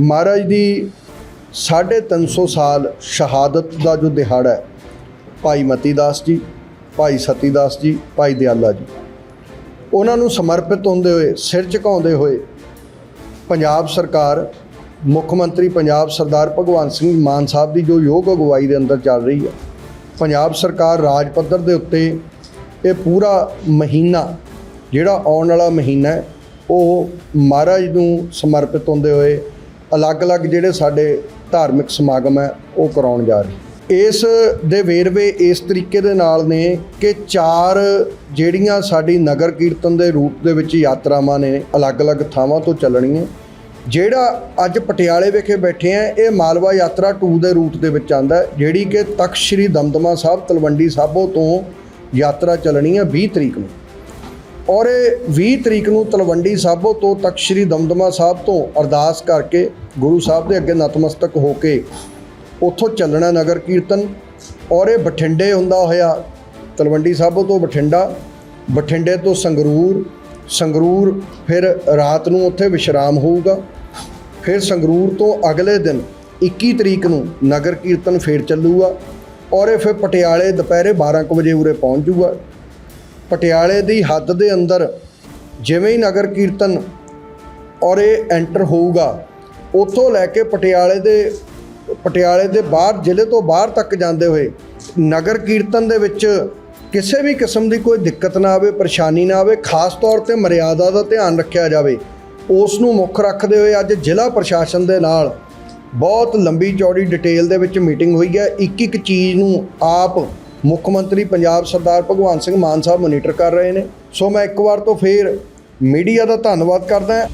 ਮਹਾਰਾਜ ਦੀ 350 ਸਾਲ ਸ਼ਹਾਦਤ ਦਾ ਜੋ ਦਿਹਾੜਾ ਹੈ, ਭਾਈ ਮਤੀ ਦਾਸ ਜੀ, ਭਾਈ ਸਤੀ ਦਾਸ ਜੀ, ਭਾਈ ਦਿਆਲਾ ਜੀ, ਉਹਨਾਂ ਨੂੰ ਸਮਰਪਿਤ ਹੁੰਦੇ ਹੋਏ, ਸਿਰ ਝੁਕਾਉਂਦੇ ਹੋਏ ਪੰਜਾਬ ਸਰਕਾਰ, ਮੁੱਖ ਮੰਤਰੀ ਪੰਜਾਬ ਸਰਦਾਰ ਭਗਵੰਤ ਸਿੰਘ ਮਾਨ ਸਾਹਿਬ ਦੀ ਜੋ ਯੋਗ ਅਗਵਾਈ ਦੇ ਅੰਦਰ ਚੱਲ ਰਹੀ ਹੈ, ਪੰਜਾਬ ਸਰਕਾਰ ਰਾਜ ਪੱਧਰ ਦੇ ਉੱਤੇ ਇਹ ਪੂਰਾ ਮਹੀਨਾ, ਜਿਹੜਾ ਆਉਣ ਵਾਲਾ ਮਹੀਨਾ ਉਹ ਮਹਾਰਾਜ ਨੂੰ ਸਮਰਪਿਤ ਹੁੰਦੇ ਹੋਏ ਅਲੱਗ-ਅਲੱਗ ਜਿਹੜੇ ਸਾਡੇ ਧਾਰਮਿਕ ਸਮਾਗਮ ਹੈ, ਉਹ ਕਰਾਉਣ ਜਾ ਰਹੇ ਇਸ ਦੇ ਵੇਰਵੇ ਇਸ ਤਰੀਕੇ ਦੇ ਨਾਲ ਨੇ ਕਿ ਚਾਰ ਜਿਹੜੀਆਂ ਸਾਡੀ ਨਗਰ ਕੀਰਤਨ ਦੇ ਰੂਪ ਦੇ ਵਿੱਚ ਯਾਤਰਾਵਾਂ ਨੇ, ਅਲੱਗ-ਅਲੱਗ ਥਾਵਾਂ ਤੋਂ ਚੱਲਣੀਆਂ। ਜਿਹੜਾ ਅੱਜ ਪਟਿਆਲੇ ਵਿਖੇ ਬੈਠੇ ਆ, ਇਹ ਮਾਲਵਾ ਯਾਤਰਾ 2 ਦੇ ਰੂਟ ਦੇ ਵਿੱਚ ਆਂਦਾ ਜਿਹੜੀ ਕਿ ਤਖਤ ਸ੍ਰੀ ਦਮਦਮਾ ਸਾਹਿਬ, ਤਲਵੰਡੀ ਸਾਬੋ ਤੋਂ ਯਾਤਰਾ ਚੱਲਣੀ ਹੈ 20 ਤਰੀਕ ਨੂੰ। ਔਰ ਇਹ 20 ਤਰੀਕ ਨੂੰ ਤਲਵੰਡੀ ਸਾਬੋ ਤੋਂ ਤਖਤ ਸ੍ਰੀ ਦਮਦਮਾ ਸਾਹਿਬ ਤੋਂ ਅਰਦਾਸ ਕਰਕੇ ਗੁਰੂ ਸਾਹਿਬ ਦੇ ਅੱਗੇ ਨਤਮਸਤਕ ਹੋ ਕੇ ਉੱਥੋਂ ਚੱਲਣਾ ਨਗਰ ਕੀਰਤਨ ਔਰ ਇਹ ਬਠਿੰਡੇ ਹੁੰਦਾ ਹੋਇਆ, ਤਲਵੰਡੀ ਸਾਬੋ ਤੋਂ ਬਠਿੰਡਾ, ਬਠਿੰਡੇ ਤੋਂ ਸੰਗਰੂਰ ਸੰਗਰੂਰ ਫਿਰ ਰਾਤ ਨੂੰ ਉੱਥੇ ਵਿਸ਼ਰਾਮ ਹੋਊਗਾ। ਫਿਰ ਸੰਗਰੂਰ ਤੋਂ ਅਗਲੇ ਦਿਨ 21 ਤਰੀਕ ਨੂੰ ਨਗਰ ਕੀਰਤਨ ਫੇਰ ਚੱਲੂਗਾ ਔਰ ਇਹ ਫਿਰ ਪਟਿਆਲੇ ਦੁਪਹਿਰੇ 12 ਕੁ ਵਜੇ ਉਰੇ ਪਹੁੰਚ ਜੂਗਾ। ਪਟਿਆਲੇ ਦੀ ਹੱਦ ਦੇ ਅੰਦਰ ਜਿਵੇਂ ਹੀ ਨਗਰ ਕੀਰਤਨ ਔਰ ਇਹ ਐਂਟਰ ਹੋਊਗਾ, ਉੱਥੋਂ ਲੈ ਕੇ ਪਟਿਆਲੇ ਦੇ ਪਟਿਆਲੇ ਦੇ ਬਾਹਰ, ਜ਼ਿਲ੍ਹੇ ਤੋਂ ਬਾਹਰ ਤੱਕ ਜਾਂਦੇ ਹੋਏ ਨਗਰ ਕੀਰਤਨ ਦੇ ਵਿੱਚ ਕਿਸੇ ਵੀ ਕਿਸਮ ਦੀ ਕੋਈ ਦਿੱਕਤ ਨਾ ਆਵੇ, ਪਰੇਸ਼ਾਨੀ ਨਾ ਆਵੇ, ਖਾਸ ਤੌਰ ਤੇ ਮਰਿਆਦਾ ਦਾ ਧਿਆਨ ਰੱਖਿਆ ਜਾਵੇ, ਉਸ ਨੂੰ ਮੁੱਖ ਰੱਖਦੇ ਹੋਏ ਅੱਜ ਜ਼ਿਲ੍ਹਾ ਪ੍ਰਸ਼ਾਸਨ ਦੇ ਨਾਲ ਬਹੁਤ ਲੰਬੀ ਚੌੜੀ ਡਿਟੇਲ ਦੇ ਵਿੱਚ ਮੀਟਿੰਗ ਹੋਈ ਹੈ। ਇੱਕ ਇੱਕ ਚੀਜ਼ ਨੂੰ ਆਪ ਮੁੱਖ ਮੰਤਰੀ ਪੰਜਾਬ ਸਰਦਾਰ ਭਗਵੰਤ ਸਿੰਘ ਮਾਨ ਸਾਹਿਬ ਮੋਨੀਟਰ ਕਰ ਰਹੇ ਨੇ। ਸੋ ਮੈਂ ਇੱਕ ਵਾਰ ਤੋਂ ਫੇਰ ਮੀਡੀਆ ਦਾ ਧੰਨਵਾਦ ਕਰਦਾ ਹਾਂ।